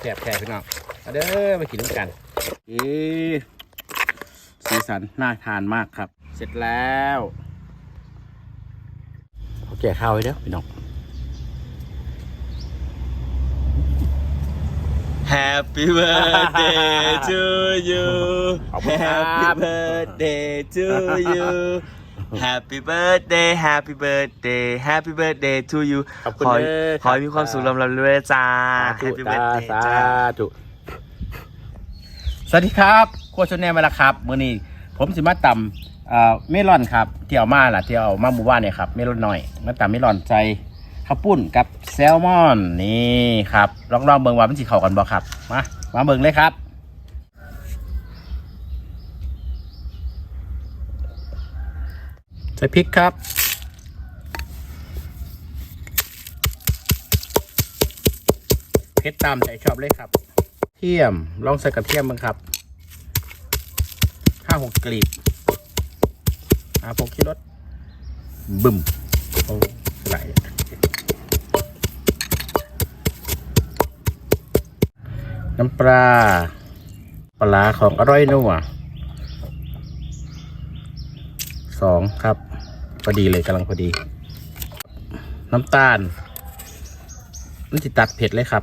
แซ่บแซ่บพี่น้องมาเด้อมากินด้วยกันเอ๊ะสีสันน่าทานมากครับ เสร็จแล้วเขาแก่ข้าวไว้เด้อพี่น้อง Happy birthday to you ขอบคุณครับ Happy birthday to you Happy birthday Happy birthday Happy birthday to you ขอบคุณขอให้เด้อขอให้มีความสุขลำลำด้วยจ้าสาธุ Happy จ้า birthday สาจ้า ธุสวัสดีครับโคชแนลมาแล้วครับมื้อนี้ผมสิมาตำเอ่อเมลอนครับที่เอามาล่ะที่เอามาหมู่บ้านเนี่ยครับเมลอนหน่อยมาตำเมลอนใจข้าวปุ้นกับแซลมอนนี่ครับลองลองเบิ่งว่ามันสิเข้ากันบ่ครับมามาเบิ่งเลยครับ ใส่พริกครับ เผ็ดตามใจชอบเลยครับเทียมลองใส่กระเทียมบ้างครับห้าหกกลีบอาพกขี้รถบึ้มโอ้ไหลน้ำปลาปลาของอร่อยนัวสองครับ อดีเลยกำลังพอดี น้ำตาลมันจะตัดเผ็ดเลยครับ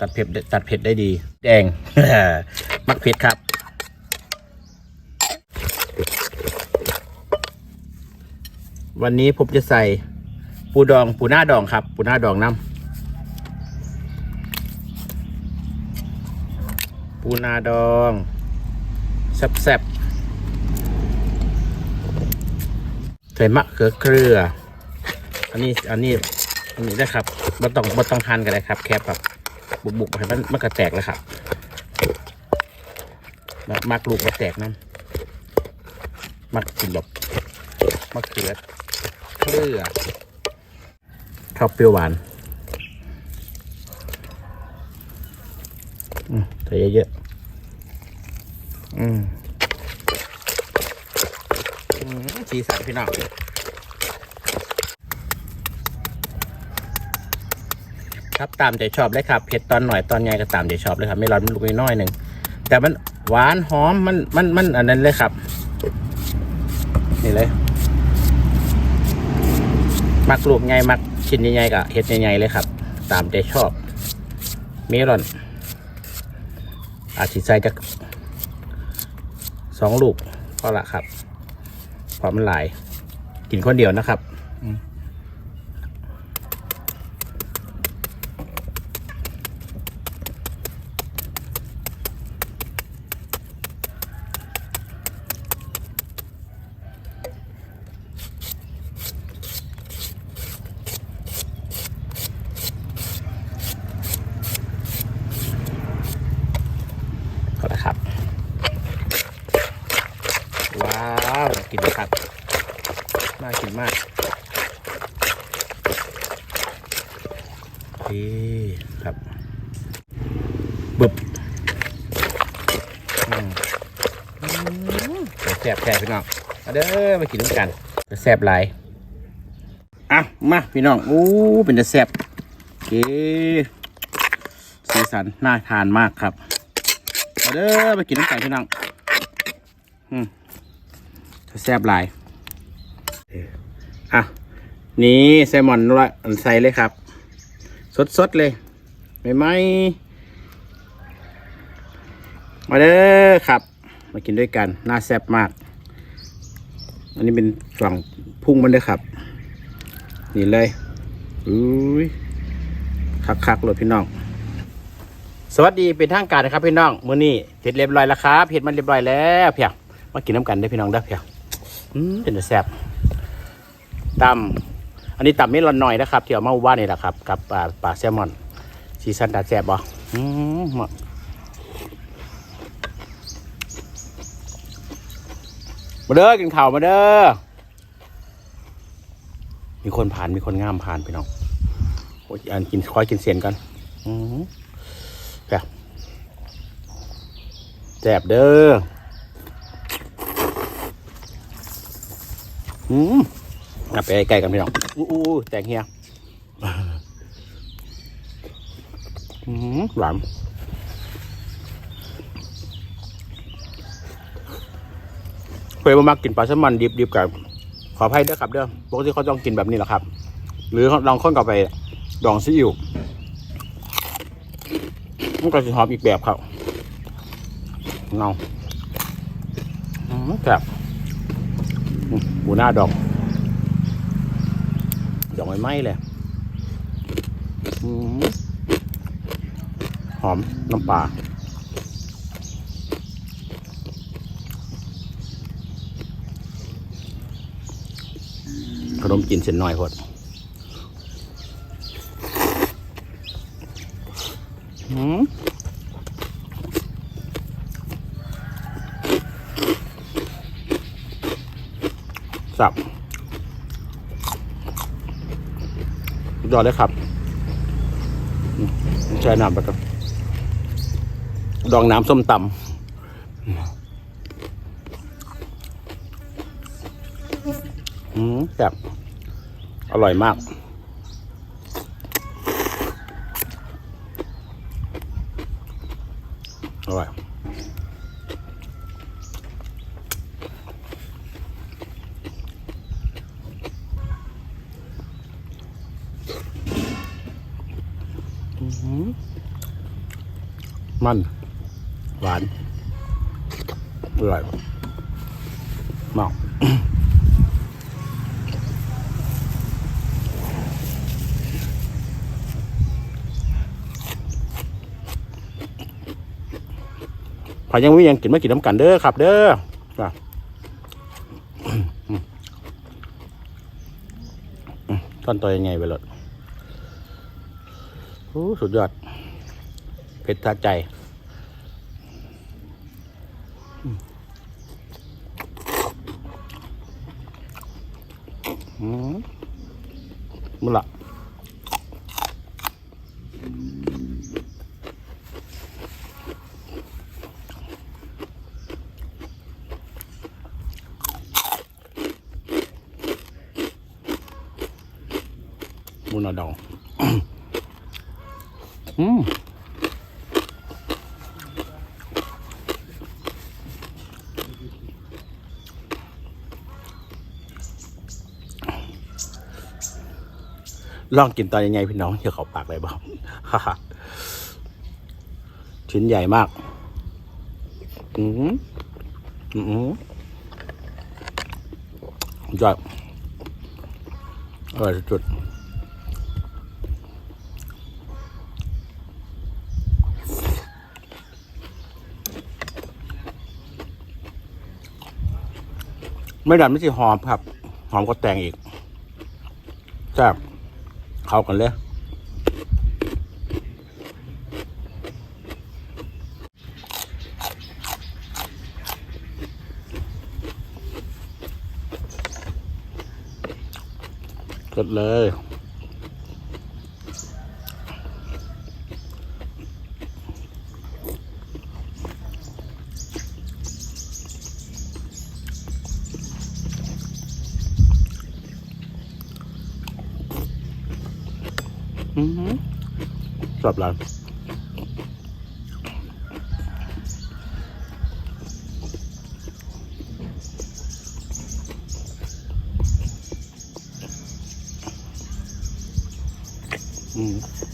ตัดเผ็ดตัดเผ็ดได้ดี แดง มักเผ็ดครับ วันนี้ผมจะใส่ปูดองปูหน้าดองครับ ปูหน้าดองน้ำปูนาดองแซ่บๆ ใส่มะเขือเกลือ อันนี้อันนี้อันนี้ได้ครับบ่ต้องบ่ต้องทานกันเลยครับ แคบครับบุบุกๆให้มันมันกระแตกแล้วครับมักมักลูกมาแตกนั่นมักกินแบบมะเขือเกลือชอบเปรี้ยวหวานอืมใส่เยอะๆอืมอืม สีสันพี่น้องครับตามใจชอบเลยครับเผ็ดตอนหน่อยตอนใหญ่ก็ตามใจชอบเลยครับไม่ร้อนมันลูกน้อยหนึ่งแต่มันหวานหอมมันมันมันอันนั้นเลยครับ นี่เลยมักลูกใหญ่มักชิ้นใหญ่ๆกับเห็ดใหญ่ๆเลยครับ ตามใจชอบเมลอน อาจสิใส่จะสองลูกก็ละครับ เพราะมันหลาย กินคนเดียวนะครับ ก็แล้วครับ ว้าวน่ากินนะครับน่ากินมากนี่ ครับบึบแซ่บแซ่บพี่น้องเด้อมากินด้วยกันแซ่บหลายอะมาพี่น้องอู้เป็นจะแซ่บโอเคสีสันน่าทานมากครับเด้อไปกินน้ำไก่พี่น้องอืมแซ่บหลายอะนี่แซลมอนละอันใส่เลยครับ สดๆเลยไม่ไหมมาเด้อครับ มากินด้วยกันน่าแซ่บมาก อันนี้เป็นฝั่งพุ่งมันเด้อครับ นี่เลยอุ้ยคักๆเลยพี่น้องสวัสดีเป็นทางการนะครับพี่น้องมื้อนี้เผ็ดเรียบร้อยแล้วครับเผ็ดมันเรียบร้อยแล้วเพียงมากินน้ำกันได้พี่น้องได้เพียงเป็นแต่แซ่บตำ อันนี้ตำไม่ร้อนหน่อยนะครับที่เอามาว่านี่แหละครับ กับปลาปลาแซลมอนซีซันตาแซ่บบ่อืมมาเด้อกินข้าวมาเด้อ มีคนผ่านมีคนงามผ่านพี่น้องโอ้ยอันกินคอยกินเสียนกันอืมแบบแจบเด้อ อืม กลับไปใกล้ๆกันพี่น้องอู้อู้แตงเฮียอืมหวานเคยมามากินปลาแซลมอนดิบๆกับขออภัยด้วยครับเด้อปกติเขาต้องกินแบบนี้แหละครับ หรือลองค้นกลับไปดองซีอิ๊วมันก็จะหอมอีกแบบครับเงาอืมแซ่บอืมหมูหน้าดอง ดองไม่ไหม้เลยหอมน้ำปลาขนมจีนเส้นน้อยพอดอืมสับสุด ยอดเลยครับอืมใช้น้ำไปก่อนดองน้ำส้มตำอืมแบบอร่อยมาก อร่อย อื้อหือ มัน หวานอร่อยมากพอยังไม่ยังกินไม่กินน้ำกันเด้อครับ เด้อจ้ะอืมอืมต้นตัวยังไงไปเลยโอ้ สุดยอด เผ็ดทัดใจอืมมมุละ ลองกินตอนยังไงพี่น้องเชื่อเขาปากเลยบ้างชิ้นใหญ่มาก อืมอืมยอดอร่อยสุดไม่ดันไม่ใช่หอมครับ หอมก็แตงอีกแซ่บ เข้ากันเลยกดเลย ชอบร้าน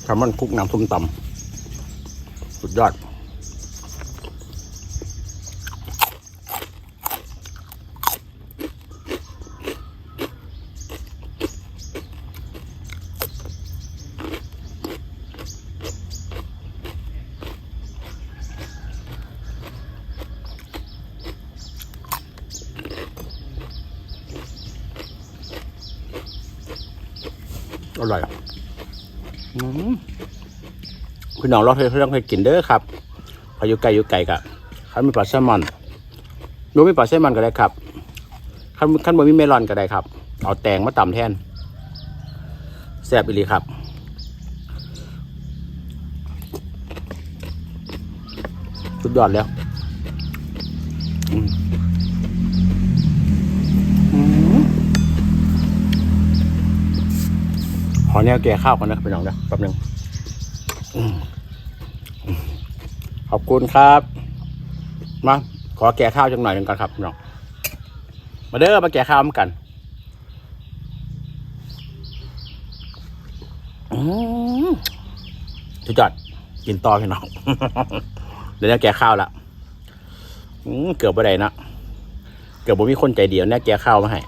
ทำมันคุกน้ำส้มตำสุดยอด อร่อยพี่น้องเราเคยเคยเคยกินเด้อครับพายุไก่อยู่ไก่กะขันมีปลาแซลมอนดูมีปลาแซลมอนก็ได้ครับขันขันบะมีเมลอนก็ได้ครับ เอาแตงมาตำแทนแซ่บอีหลีครับสุดยอดแล้ว อแนวแก่ข้าวก่อนนะพี่น้องนะแป๊บนึงอืมอบคุณครับมาขอแก่ข้าวจังหน่อยหนึ่งก่อนครับพี่น้องมาเด้อมาแก่ข้าวมากันอืมสุดยอดกินต่อพี่น้องเดี๋ยวแก่ข้าวละเกือบไปไหนนะเกือบผมมีคนใจเดียวเนี่ยแก่ข้าวมาให้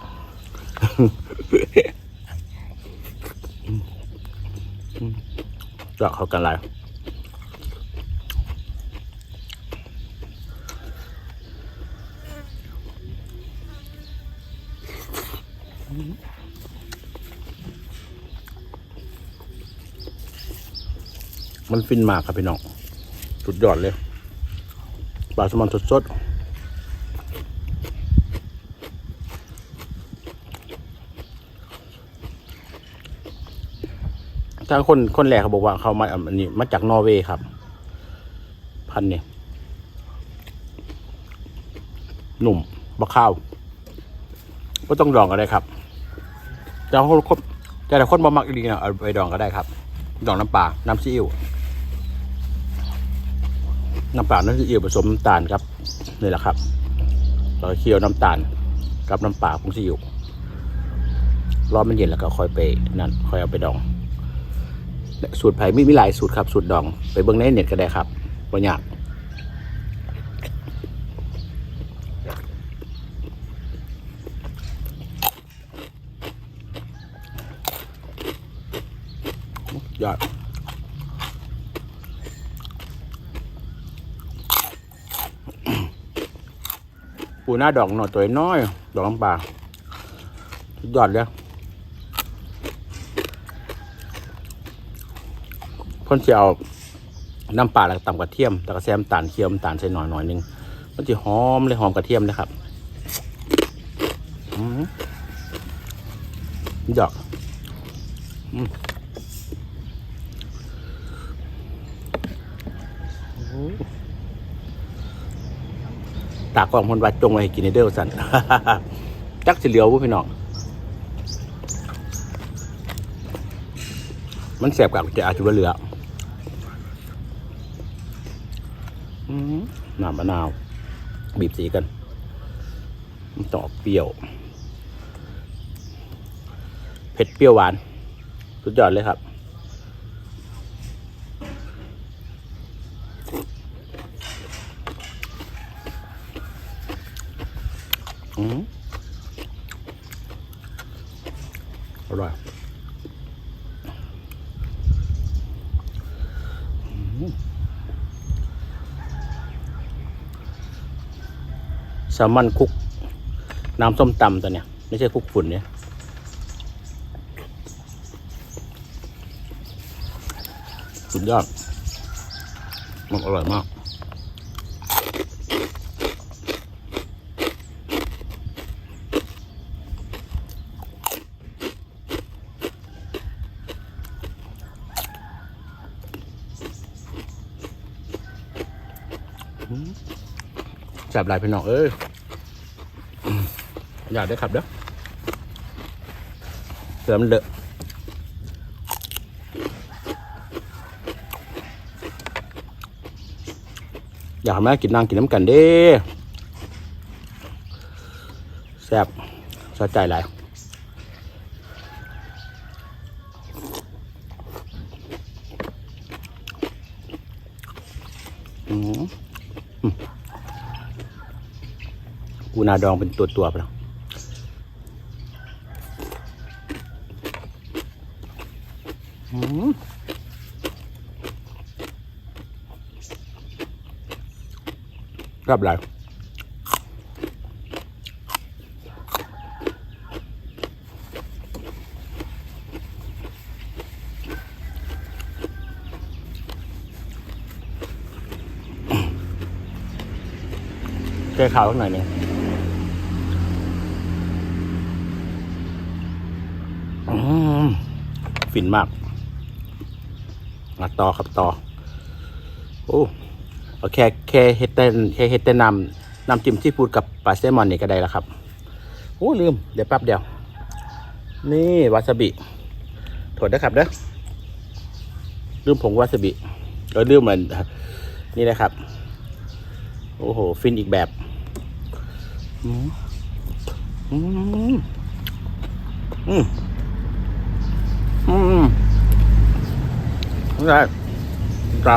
เจาะเข้ากันไรมันฟินมากครับพี่น้องสุดยอดเลยปลาสมอนสดๆ ถ้าคนคนแรกเขาบอกว่าเขามาอันนี้มาจากนอร์เวย์ครับ พันธุ์นี่หนุ่มบะข้าวก็ต้องดองก็ได้ครับแต่คนแต่ละคนบ่มักอีนะเอาไปดองก็ได้ครับ ดองน้ำปลาน้ำซีอิ๊วน้ำปลาน้ำซีอิ๊วผสมน้ำตาลครับนี่แหละครับเราเคี่ยวน้ำตาลกับน้ำปล่าผงซีอิ๊วรอมันเย็นแล้วก็ค่อยไปนั่นค่อยเอาไปดอง สูตรไผ่มีมีหลายสูตรครับ สูตรดอง ไปเบิ้งในเน็ตก็ได้ครับบ่ยากยอดปูหน้าดอกหน่อยตัวน้อย ดอกน้ำปลาสุดยอดเลย เพ่นจะเอาน้ำปลาแล้วตำกระเทียมแล้วก็แซมตาลเคี่ยวตาลใส่หน่อยหน่อยหนึงมันจะหอมเลยหอมกระเทียมเลยครับอืมดอกอตากล้องคนวัดจงไว้กินในเด้อสันจักสิเหลียวพี่น้อง มันแสบกับจะอาจจะเหลืออืม น้ำมะนาว บีบสีกันตอกเปรี้ยว เผ็ดเปรี้ยวหวาน สุดยอดเลยครับอืมอร่อย แซลมอนคุก น้ำส้มตำตัวเนี้ยไม่ใช่คุกฝุ่นเนี่ยสุดยอด มันอร่อยมาก จับหลายพี่น้องเอ้ย อยากได้ขับเด้อเสือมันเลอะอยากให้แม่กินนางกินน้ำกันเด้แซ่บสะใจหลายอืมปูนาดองเป็นตัวตัวไปแล้ว รับหลายแก้ข่าวข้างหน่อยหนึงอืมฟินมาก มาต่อครับต่อโอ้เอาแค่แค่เฮ็ดแต่แค่เฮ็ดแต่น้ำน้ำจิ้มซีฟู้ดกับปลาแซลมอนนี่ก็ได้แล้วครับโอ้ลืมเดี๋ยวแป๊บเดียว นี่วาซาบิโถดนะครับเด้อลืมผงวาซาบิก็ลืมเหมือนนี่เลยครับ โอ้โห ฟินอีกแบบอืมอืมอืมอืม นี่ได้เจ้า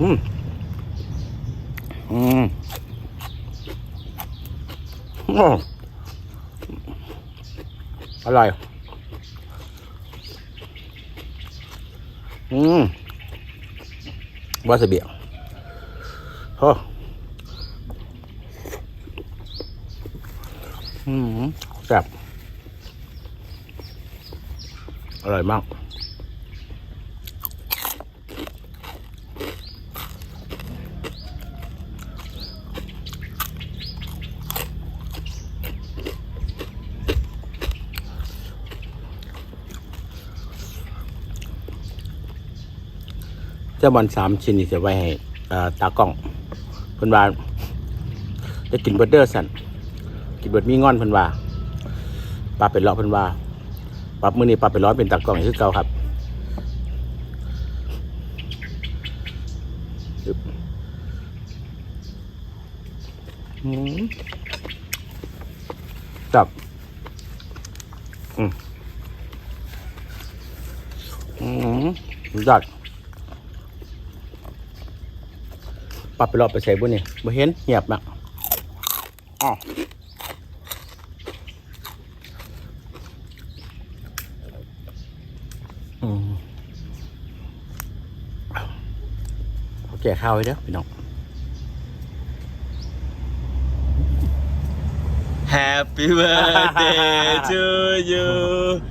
อืมอืมโอ้อร่อยอืมวาซาบิโอ้อืมแซ่บ อร่อยมาก เจ้าบอลสามชิ้นนี่จะไว้ให้ตากล้องเพิ่นว่าจะกินเบอร์เดอร์สันกินเบิดมีงอนเพิ่นว่าปลาเป็นเลาะเพิ่นว่า ปรับมือนี้ปลาเป็นร้อยเป็นตากล้องคือเก่าครับอึ๊บอืมจับอืมอืมจัดปรับไปรอบไปใส่บุญนี่บ่เห็นเงียบนะอ๋อมเอา แก่ข้าวไว้เด้อพี่น้อง Happy birthday to you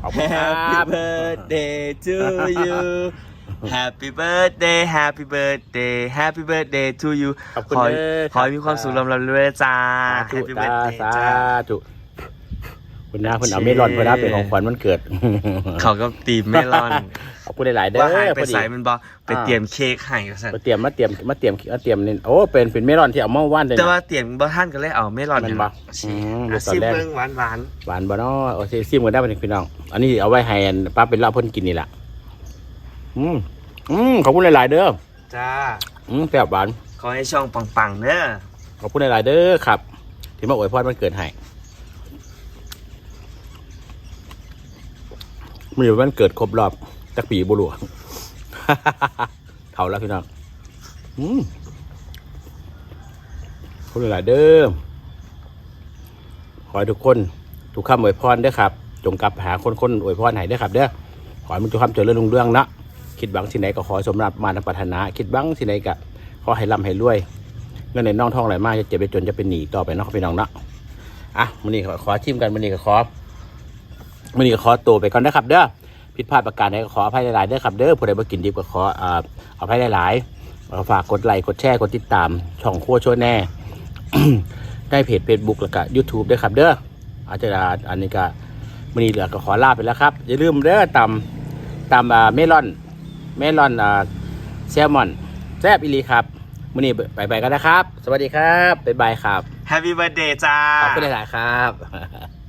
ขอบคุณครับ Happy birthday to you Happy birthday Happy birthday Happy birthday to you ขอบคุณขอเด้อขอให้มีความสุขลำลำด้วยจ้า สาธุ Happy จ้า birthday สาจ้า ธุ คุณน้าคุณเอาเมลอนเพื่อนนะเป็นของขวัญวันเกิด เขาก็ตีมไม่รอนขอบคุณหลายๆเด้อว่าหายไปพอดีใส่มันบอกไปอ่าเตรียมเค้กให้ก็สั่นมาเตรียมมาเตรียมมาเตรียมมาเตรียมนี่โอ้เป็นเป็นเมลอนที่เอามาว่านเลยแต่นะ ว่าเตรียมบ่ท่านก็เลยเอาไม่รอนแม่นบ่อืมอะตอนซิมแรก เบิ่งหวานหวานหวานบ่เนาะโอเคซิมกันได้เป็นพี่น้อง อันนี้เอาไว้ให้อันป้าเป็นลาบเพิ่นกินนี่แหละอืมอืมขอบคุณหลายๆเด้อๆจ้า อืมแซ่บหวานขอให้ช่องปังๆเด้อขอบคุณหลายๆเด้อครับ ที่มาอวยพรวันเกิดให้ มันอยู่วันเกิดครบรอบจักปีบุรุเท่าแล้วพี่น้องอืมคุณหลายเด้อขอให้ทุกคน ทุกคำอวยพรด้อครับ จงกลับหาคนคนอวยพรให้ด้อครับเด้อขอให้มันทุกคำเจริญรุ่งเรืองนะคิดหวังสิ่ไหนก็ขอสมรับมาทปรารถนา คิดหวังสิ่ไหนก็ขอให้ร่ำให้รวยเงินในน่องท่องไหลมากจะเจ็บไปจนจะเป็นหนีต่อไปเนาะพี่น้องเนาะอะมันนี่ขอขอชิมกันมันนี่ก็ขอ มันนี่ก็ขอตัวไปก่อนนะครับ เด้อผิดพลาดประการใดก็ขออภัยหลายๆเด้อครับเด้อผู้ใดมากินดิบก็ขออ่าอภัยหลายๆเอ่อฝากกดไลค์กดแชร์กดติดตาม ช่องโคชโชว์แน่ ได้เพจเฟซบุ๊กแล้วก็ยูทูบด้วยครับ เด้ออาจจะอันนี้ก็มันนี่เหลือก็ขอลาไปแล้วครับอย่าลืมเด้อตำตำอ่าเมลอน เมลอนอ่าแซลมอนแซ่บอีหลีครับมื้อนี้ไปไปกันนะครับ สวัสดีครับบ๊ายบายครับ Happy birthday จ้าขอบคุณหลายๆครับ